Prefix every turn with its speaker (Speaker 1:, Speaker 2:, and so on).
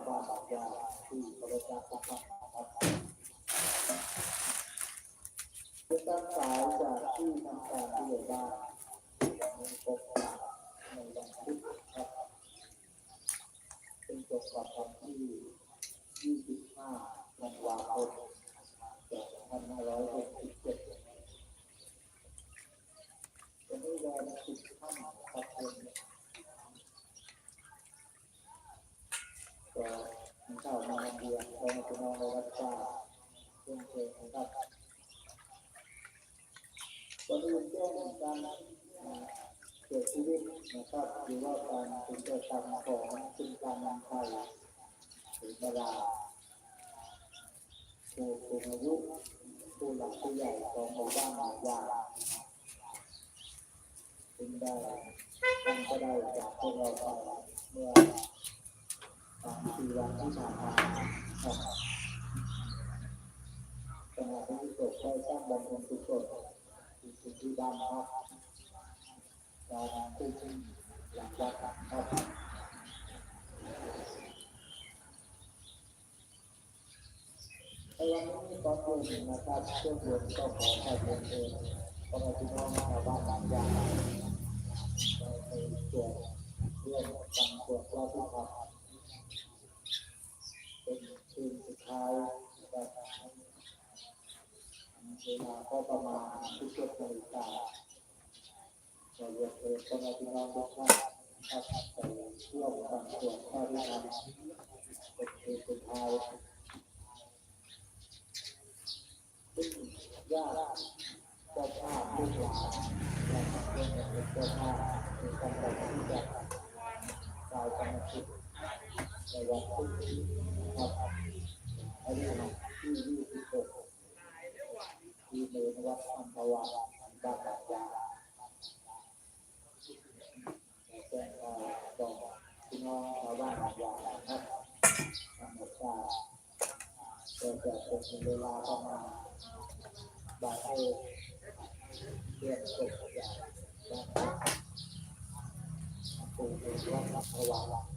Speaker 1: า
Speaker 2: วบ้านชาวบ้านบางอย่างที่เขาจัดการครับเป็นการสายจากที่ทำการที่ใหญ่บ้านมีพบในวันพุธครับเป็นจบกับวันที่ 25ธันวาคม2567เป็นเวลาสิบค่ำครับผมก็มีข่าวมา เรียนเรามาเป็นน้องในรัฐบาลเพื่อนเพื่อนนะครับวันนี้แจ้งการเสียชีวิตนะครับหรือว่าการเป็นเจ้ากรรมของคุณการนำไทยหรือเวลาผู้สูงอายุผู้หลักผู้ใหญ่ของหมู่บ้านหมู่บ้านจึงได้ท่านก็ได้จากพวกเราไปเมื่อ สี่วันที่ผ่านมาครับขณะที่ศพได้สร้างบำเพ็ญกุศลที่ที่บ้านครับการคุ้มหลังวัดครับในวันนี้ตอนเย็นนะครับเครื่องยนก็ขอขอบคุณเองเพราะว่าพี่น้องชาบ้านบางอย่างเราไปตรวจเรื่องการตรวจเราที่ทำเป็นคืนสุดท้ายนะครับ เวลาก็ประมาณที่เจ็ดนาฬิกาเราเรียนเชิญพ่อแม่พี่น้องทุกท่านนะครับไปร่วมกันตรวจข้อที่ทำเป็นคืนสุดท้ายซึ่งญาติเจ้าภาพลูกหลานและเพื่อนเป็นเจ้าภาพในการจัดที่จะกลาวกรรมสิทธิ์ในวันพรุ่งนี้นะครับอายุที่ยี่สิบหกที่เมนวัดอัมพวาบ้านบางยาแจ้งข่าวบอกพี่น้องชาวบ้านบางยานะครับทั้งหมดว่า เก็จะเป็นเวลาประมาณบ่ายโมงเรียนจบจากวัดปู่เป็นวัดอัมพวา